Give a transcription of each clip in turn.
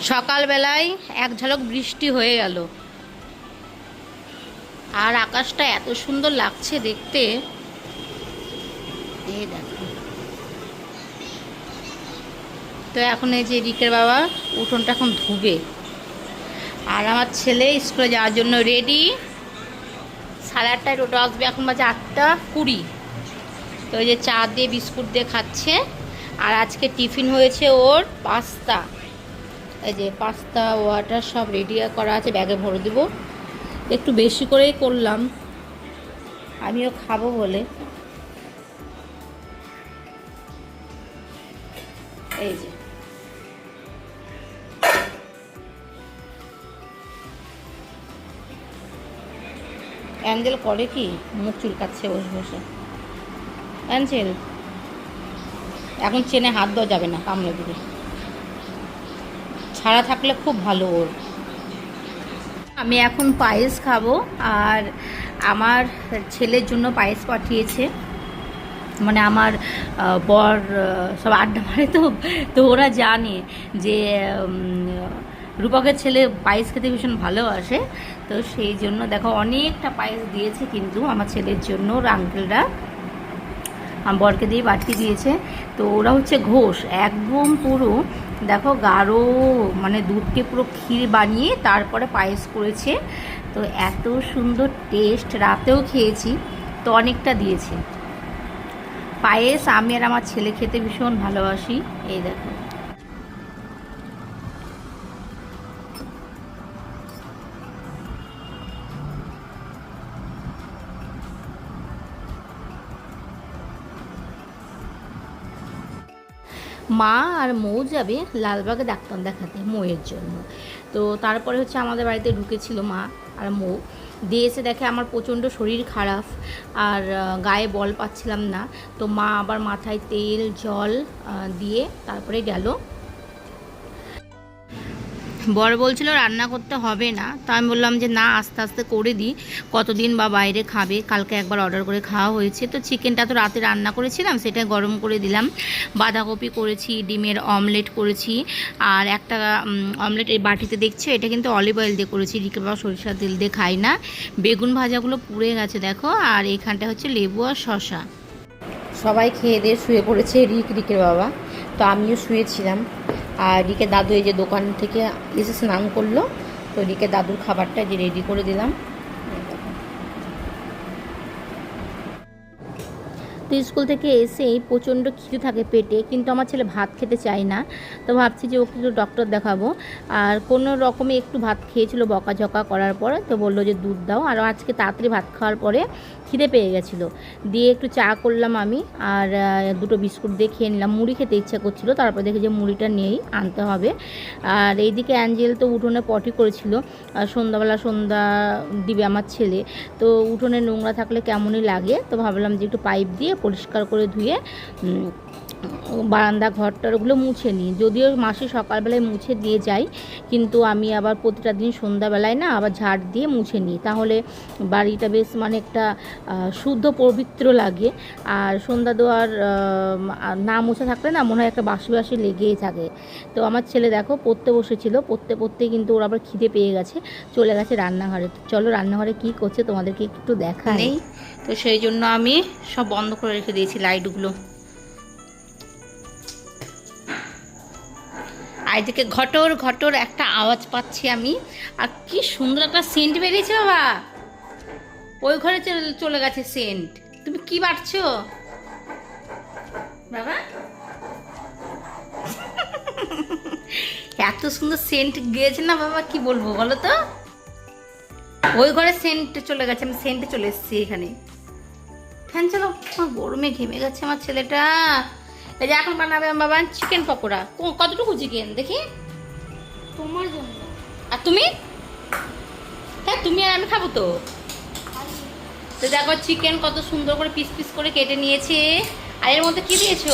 সকালবেলায় এক ঝলক বৃষ্টি হয়ে গেল। আর আকাশটা এত সুন্দর লাগছে দেখতে। এই দেখো। তো এখন এই যে রিকের বাবা, উঠোনটা এখন ধুবে। আর আমার ছেলে স্কুলে যাওয়ার জন্য রেডি সাড়ে আটটায় টোটো আসবে, এখন বাজে আটটা কুড়ি। তো ওই যে চা দিয়ে বিস্কুট দিয়ে খাচ্ছে। আর আজকে টিফিন হয়েছে ওর পাস্তা। এই যে পাস্তা, ওয়াটার সব রেডি করা আছে ব্যাগে ভরে দেবো। একটু বেশি করেই করলাম। আমিও খাব বলে। এই যে। অ্যাঞ্জেল করে কি? মুখ চুলকাচ্ছে, বসে বসে। অ্যাঞ্জেল, এখন চেনে হাত দেওয়া যাবে না কামড়ে দিবে ছাড়া থাকলে খুব ভালো ওর। আমি এখন পায়েস খাব আর আমার ছেলের জন্য পায়েস পাঠিয়েছে। মানে আমার বর সব আড্ডা মারে তো তো ওরা জানে যে রূপকের ছেলে পায়েস খেতে ভীষণ ভালোবাসে। তো সেই জন্য দেখো অনেকটা পায়েস দিয়েছে কিন্তু আমার ছেলের জন্য ওর আঙ্কেলরা বরকে দিয়ে পাঠিয়ে দিয়েছে। তো ওরা হচ্ছে ঘোষ, একদম পুরো দেখো গাঢ় মানে দুধকে পুরো ক্ষীর বানিয়ে তারপরে পায়েস করেছে। তো এত সুন্দর টেস্ট রাতেও খেয়েছি, তো অনেকটা দিয়েছে। পায়েস আমি আর আমার ছেলে খেতে ভীষণ ভালোবাসি, এই দেখো। মা আর মৌ যাবে লালবাগে ডাক্তার দেখাতে মৌয়ের জন্য। তো তারপরে হচ্ছে আমাদের বাড়িতে ঢুকেছিল মা আর মৌ। দিয়ে এসে দেখে আমার প্রচণ্ড শরীর খারাপ আর গায়ে বল পাচ্ছিলাম না। তো মা আবার মাথায় তেল, জল দিয়ে তারপরে গেল। বর বলছিল রান্না করতে হবে না। তো আমি বললাম যে, না, আস্তে আস্তে করে দিই। কতদিন বা বাইরে খাবে? কালকে একবার অর্ডার করে খাওয়া হয়েছে। তো চিকেনটা তো রাতে রান্না করেছিলাম, সেটা গরম করে দিলাম। বাঁধাকপি করেছি, ডিমের অমলেট করেছি। আর একটা অমলেট এই বাটিতে দেখছ? এটা কিন্তু অলিভ অয়েল দিয়ে করেছি। রিকে বাবা সরিষার তেল দিয়ে খাই না। বেগুন ভাজাগুলো পুড়ে গেছে, দেখো। আর এখানটা হচ্ছে লেবু আর শশা সবাই খেয়ে দিয়ে শুয়ে পড়েছে রিক, রিকের বাবা। তো আমিও শুয়েছিলাম। আর রিকে দাদু এই যে দোকান থেকে এসে স্নান করল। তো রিকে দাদুর খাবারটা যে রেডি করে দিলাম। তো স্কুল থেকে এসেই প্রচণ্ড খিদে থাকে পেটে, কিন্তু আমার ছেলে ভাত খেতে চায় না। তো ভাবছি যে ওকে একটু ডক্টর দেখাবো। আর কোনো রকমে একটু ভাত খেয়েছিল বকাঝকা করার পরে, তো বলল যে দুধ দাও। আর আজকে তাড়াতাড়ি ভাত খাওয়ার পরে খিদে পেয়ে গেছিল। দিয়ে একটু চা করলাম আমি, আর দুটো বিস্কুট দিয়ে খেয়ে নিলাম। মুড়ি খেতে ইচ্ছা করছিল, তারপর দেখি যে মুড়িটা নেই, আনতে হবে। আর এইদিকে অ্যাঞ্জেল তো উঠোনে পটি করেছিল, আর সন্ধ্যাবেলা সন্ধ্যা দিবে আমার ছেলে। তো উঠোনে নোংরা থাকলে কেমনই লাগে? তো ভাবলাম যে একটু পাইপ দিয়ে পরিষ্কার করে ধুয়ে বারান্দা ঘরটার ওগুলো মুছে নিই। যদিও মাসে সকালবেলায় মুছে দিয়ে যাই কিন্তু আমি আবার প্রতিটা দিন সন্ধ্যাবেলায় না আবার ঝাড় দিয়ে মুছে নিই। তাহলে বাড়িটা বেশ মানে একটা শুদ্ধ পবিত্র লাগে। আর সন্ধ্যা দেওয়ার না মুছে থাকলে না মনে হয় একটা বাসি বাসি লেগেই থাকে। তো আমার ছেলে দেখো পড়তে বসেছিল, পড়তে পড়তে কিন্তু ওর আবার খিদে পেয়ে গেছে, চলে গেছে রান্নাঘরে। চলো রান্নাঘরে কি করছে তোমাদেরকে একটু দেখা নেই। তো সেই জন্য আমি সব বন্ধ করে রেখে দিয়েছি লাইটগুলো। এদিকে ঘটর ঘটর একটা আওয়াজ পাচ্ছি আমি। আর কি সুন্দর একটা সেন্ট বেরিয়েছে বাবা। ওই ঘরে চলে- চলে গেছে সেন্ট তুমি কি বাড়ছো বাবা? এত সুন্দর সেন্ট গিয়েছে না বাবা, কি বলব বলো তো? ওই ঘরে সেন্ট চলে গেছে, আমি সেন্টে চলে এসেছি এখানে। ফ্যান চালাও, আমার গরমে ঘেমে গেছে আমার ছেলেটা। এই যে এখন বানাবে বাবা চিকেন পকোড়া। কতটুকু চিকেন দেখি। তোমার জন্য। আর তুমি? হ্যাঁ তুমি আর আমি খাব তো। তো দেখো চিকেন কত সুন্দর করে পিস পিস করে কেটে নিয়েছে। আর এর মধ্যে কি দিয়েছ?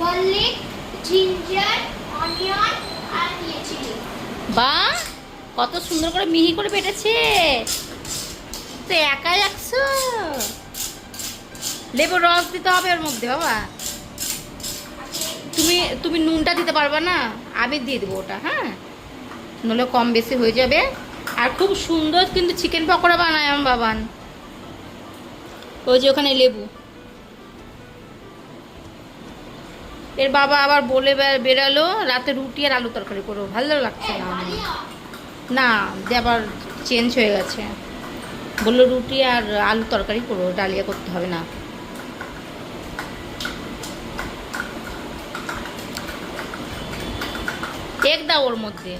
গার্লিক জিঞ্জার অনিয়ন আর বা কত সুন্দর করে মিহি করে পেটেছে তো একাই একশো। লেবুর রস দিতে হবে ওর মধ্যে, বাবা। তুমি তুমি নুনটা দিতে পারবা না, আমি দিয়ে দেবো ওটা হ্যাঁ? নলে কম বেশি হয়ে যাবে। আর খুব সুন্দর কিন্তু চিকেন পকোড়া বানায় আমার বাবান। ওই যে ওখানে লেবু। এর বাবা আবার বলে বে- বেরালো, রাতে রুটি আর আলু তরকারি করো। ভালো লাগছে না। না, যে আবার চেঞ্জ হয়ে গেছে। বলল রুটি আর আলু তরকারি করো, ডালিয়া করতে হবে না। এক দাও ওর মধ্যে।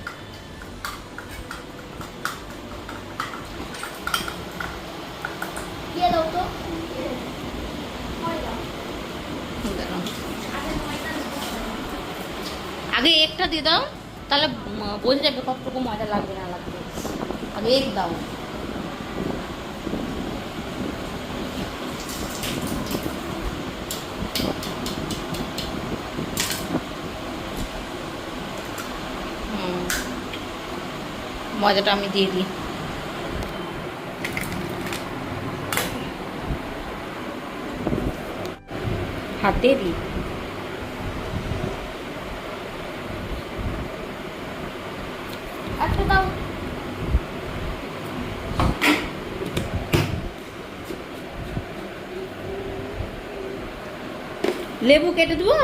আগে একটা দিয়ে দাও তাহলে বোঝা যাবে কতটুকু মজা লাগবে না লাগবে। আগে এক দাও হুম। মজাটা আমি দিয়ে দিই। হাতে দিই। দাও। লেবু কেটে দেবো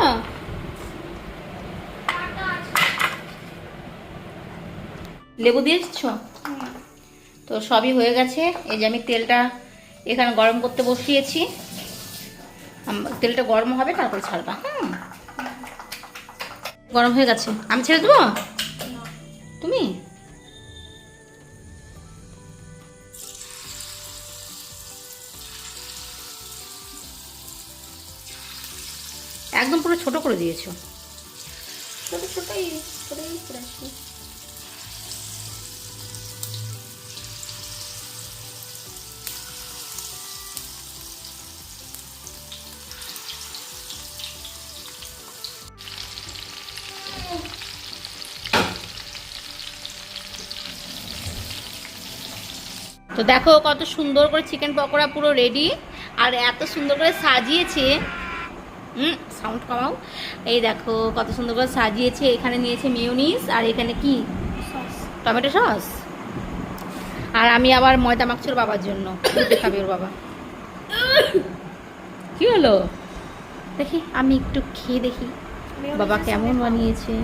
কাটা আছে লেবু দিয়েছ? তো সবই হয়ে গেছে। এই যে আমি তেলটা এখানে গরম করতে বসিয়েছি। তেলটা গরম হবে তারপরে ছাড়বা। হুম। গরম হয়ে গেছে। আমি ছেড়ে দেবো? তুমি? একদম পুরো ছোট করে দিয়েছ। ছোট ছোটই ছোটই দেখো কত সুন্দর করে চিকেন পকোড়া পুরো রেডি আর এত সুন্দর করে সাজিয়েছে। হুম সাউন্ড কমাও। এই দেখো কত সুন্দর করে সাজিয়েছে। এখানে নিয়েছে মিউনিস আর এখানে কি? টমেটো সস আর আমি আবার ময়দা মাখছিল বাবার জন্য। খাবে ওর বাবা? কি হলো? দেখি আমি একটু খেয়ে দেখি। বাবা কেমন বানিয়েছে?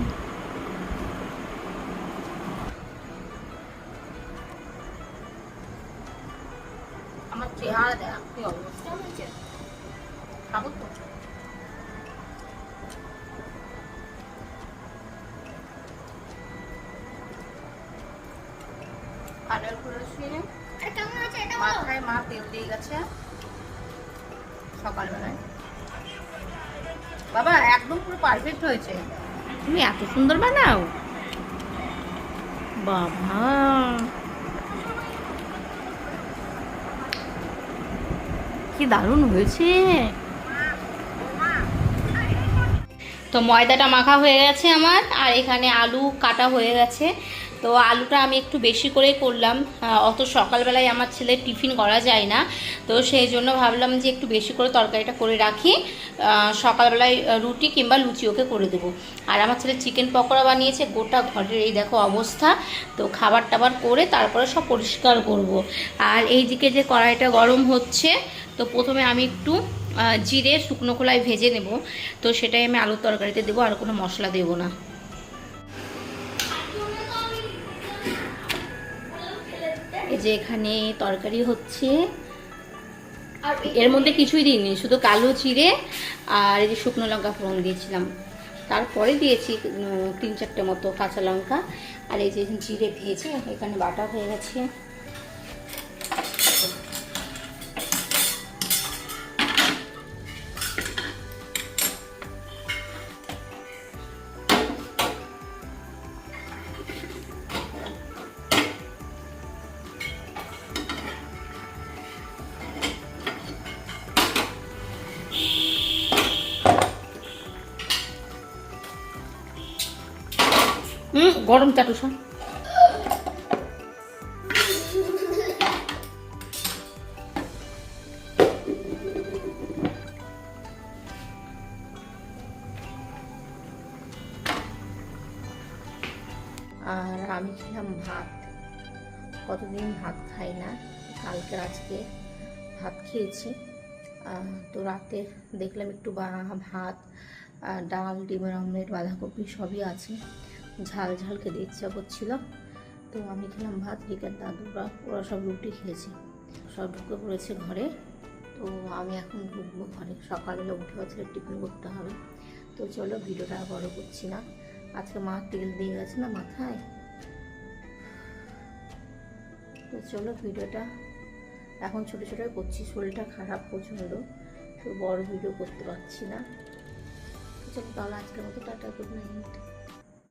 মা তেল গেছে সকালবেলায় বাবা একদম পুরো পারফেক্ট হয়েছে তুমি এত সুন্দর বানাও। বাবা। কি দারুণ হয়েছে। তো ময়দাটা মাখা হয়ে গেছে আমার, আর এখানে আলু কাটা হয়ে গেছে। তো আলুটা আমি একটু বেশি করেই করলাম। অত সকালবেলায় আমার ছেলে টিফিন করা যায় না। তো সেই জন্য ভাবলাম যে একটু বেশি করে তরকারিটা করে রাখি। সকালবেলায় রুটি কিংবা লুচি ওকে করে দেবো। আর আমার ছেলে চিকেন পকোড়া বানিয়েছে, গোটা ঘরের এই দেখো অবস্থা। তো খাবার টাবার করে তারপরে সব পরিষ্কার করব। আর এই দিকে যে কড়াইটা গরম হচ্ছে তো প্রথমে আমি একটু জিরে শুকনো খোলায় ভেজে নেব। তো সেটাই আমি আলুর তরকারিতে দেবো আর কোনো মশলা দেবো না। এই যে এখানে তরকারি হচ্ছে। আর এর মধ্যে কিছুই দিইনি শুধু কালো চিড়ে আর এই যে শুকনো লঙ্কা ফোড়ন দিয়েছিলাম। তারপরে দিয়েছি তিন চারটে মতো কাঁচা লঙ্কা। আর এই যে জিরে ভেজে এখানে বাটা হয়ে গেছে। হুম, গরম চাটু সব আর আমি খেলাম ভাত। কতদিন ভাত খাই না, কালকে আজকে ভাত খেয়েছি। তো রাতে দেখলাম একটু ভাত ডাল, ডিমের অমলেট, বাঁধাকপি সবই আছে। ঝাল ঝাল খেতে ইচ্ছা করছিল। তো আমি খেলাম ভাত রিকার দাদুরা ওরা সব রুটি খেয়েছে। সব ঢুকে পড়েছে ঘরে। তো আমি এখন ঢুকবো ঘরে। সকালবেলা উঠে হচ্ছে টিফিন করতে হবে। তো চলো, ভিডিওটা বড় করছি না। আজকে মা তেল দিয়ে গেছে না মাথায়? তো চলো, ভিডিওটা এখন ছোটো ছোটো করছি। শরীরটা খারাপ প্রচণ্ড। তো বড় ভিডিও করতে পারছি না। চলো, তাহলে আজকের মতো টাটা গুড নাইট